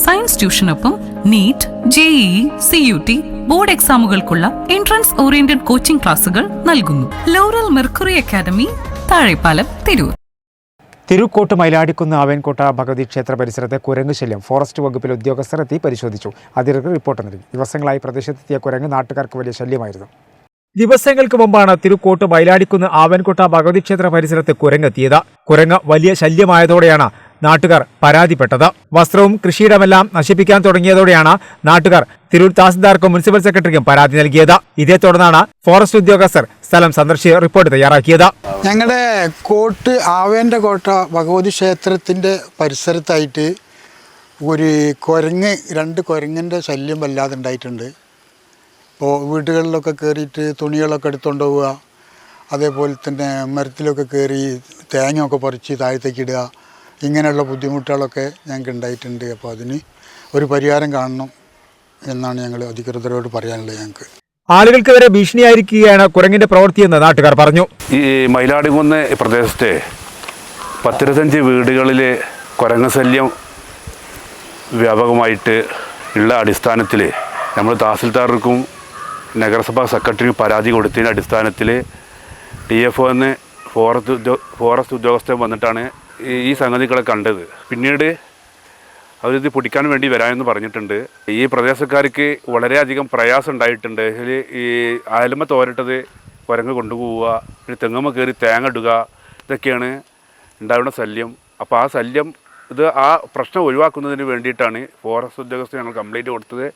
Science ട്യൂഷനൊപ്പം NEET JEE C U T board എക്സാമുകൾക്കുള്ള entrance oriented coaching ക്ലാസുകൾ നൽകുന്നു. Laurel Mercury academy Thazhepalam Tirur Thirukkottu Mailadikkunnu Avenkotta Bhagavathi ക്ഷേത്ര പരിസരത്തെ കുരങ്ങ് ശല്യം forest വകുപ്പിലെ ഉദ്യോഗസ്ഥർ എത്തി പരിശോധിച്ചു. അധികൃതർ റിപ്പോർട്ട് നൽകി. ദിവസങ്ങളായി പ്രദേശത്തെത്തിയ കുരങ്ങ് നാട്ടുകാർക്ക് വലിയ ശല്യമായിരുന്നു. ദിവസങ്ങൾക്ക് മുമ്പാണ് തിരുക്കോട്ട് മൈലാടിക്കുന്ന് ആവൻകോട്ട ഭഗവതി ക്ഷേത്ര പരിസരത്ത് കുരങ്ങെത്തിയത്. കുരങ്ങ് വലിയ ശല്യമായതോടെയാണ് നാട്ടുകാർ പരാതിപ്പെട്ടത്. വസ്ത്രവും കൃഷിയിടമെല്ലാം നശിപ്പിക്കാൻ തുടങ്ങിയതോടെയാണ് നാട്ടുകാർ തിരൂർ തഹസിൽദാർക്കും മുനിസിപ്പൽ സെക്രട്ടറിക്കും പരാതി നൽകിയത്. ഇതേ തുടർന്നാണ് ഫോറസ്റ്റ് ഉദ്യോഗസ്ഥർ സ്ഥലം സന്ദർശിച്ച് റിപ്പോർട്ട് തയ്യാറാക്കിയത്. ഞങ്ങളുടെ കോട്ട് ആവേന്റെ കോട്ട ഭഗവതി ക്ഷേത്രത്തിന്റെ പരിസരത്തായിട്ട് ഒരു കുരങ്ങ് രണ്ട് കുരങ്ങിന്റെ ശല്യം വല്ലാതെ ഉണ്ടായിട്ടുണ്ട്. ഇപ്പോൾ വീടുകളിലൊക്കെ കയറിയിട്ട് തുണികളൊക്കെ എടുത്തുകൊണ്ട് പോവുക അതേപോലെ തന്നെ മരത്തിലൊക്കെ കയറി തേങ്ങയൊക്കെ പറിച്ച് താഴത്തേക്ക് ഇടുക ഇങ്ങനെയുള്ള ബുദ്ധിമുട്ടുകളൊക്കെ ഞങ്ങൾക്ക് ഉണ്ടായിട്ടുണ്ട്. അപ്പോൾ അതിന് ഒരു പരിഹാരം കാണണം എന്നാണ് ഞങ്ങൾ അധികൃതരോട് പറയാനുള്ളത് ഞങ്ങൾക്ക്. ആളുകൾക്ക് വരെ ഭീഷണിയായിരിക്കുകയാണ് കുരങ്ങിന്റെ പ്രവൃത്തിയെന്ന് നാട്ടുകാർ പറഞ്ഞു. ഈ മയിലാടികുന്ന് പ്രദേശത്തെ പത്തിരുപത്തഞ്ച് വീടുകളിൽ കുരങ്ങ ശല്യം വ്യാപകമായിട്ട് ഉള്ള അടിസ്ഥാനത്തിൽ നമ്മൾ തഹസിൽദാർക്കും നഗരസഭാ സെക്രട്ടറിക്കും പരാതി കൊടുത്തതിന്റെ അടിസ്ഥാനത്തിൽ ടി എഫ് എന്ന് ഫോറസ്റ്റ് ഉദ്യോ ഫോറസ്റ്റ് ഉദ്യോഗസ്ഥൻ വന്നിട്ടാണ് ഈ സംഗതികളെ കണ്ടത്. പിന്നീട് അവരിത് പിടിക്കാൻ വേണ്ടി വരാമെന്ന് പറഞ്ഞിട്ടുണ്ട്. ഈ പ്രദേശക്കാർക്ക് വളരെയധികം പ്രയാസം ഉണ്ടായിട്ടുണ്ട് ഈ അയലമ്മ തോരട്ടത് കുരങ്ങ് കൊണ്ടുപോവുക പിന്നെ തെങ്ങമ്മ കയറി തേങ്ങ ഇടുക ഇതൊക്കെയാണ് ഉണ്ടാവുന്ന ശല്യം. അപ്പോൾ ആ ശല്യം ഇത് ആ പ്രശ്നം ഒഴിവാക്കുന്നതിന് വേണ്ടിയിട്ടാണ് ഫോറസ്റ്റ് ഉദ്യോഗസ്ഥർ ഞങ്ങൾ കംപ്ലൈന്റ് കൊടുത്തത്.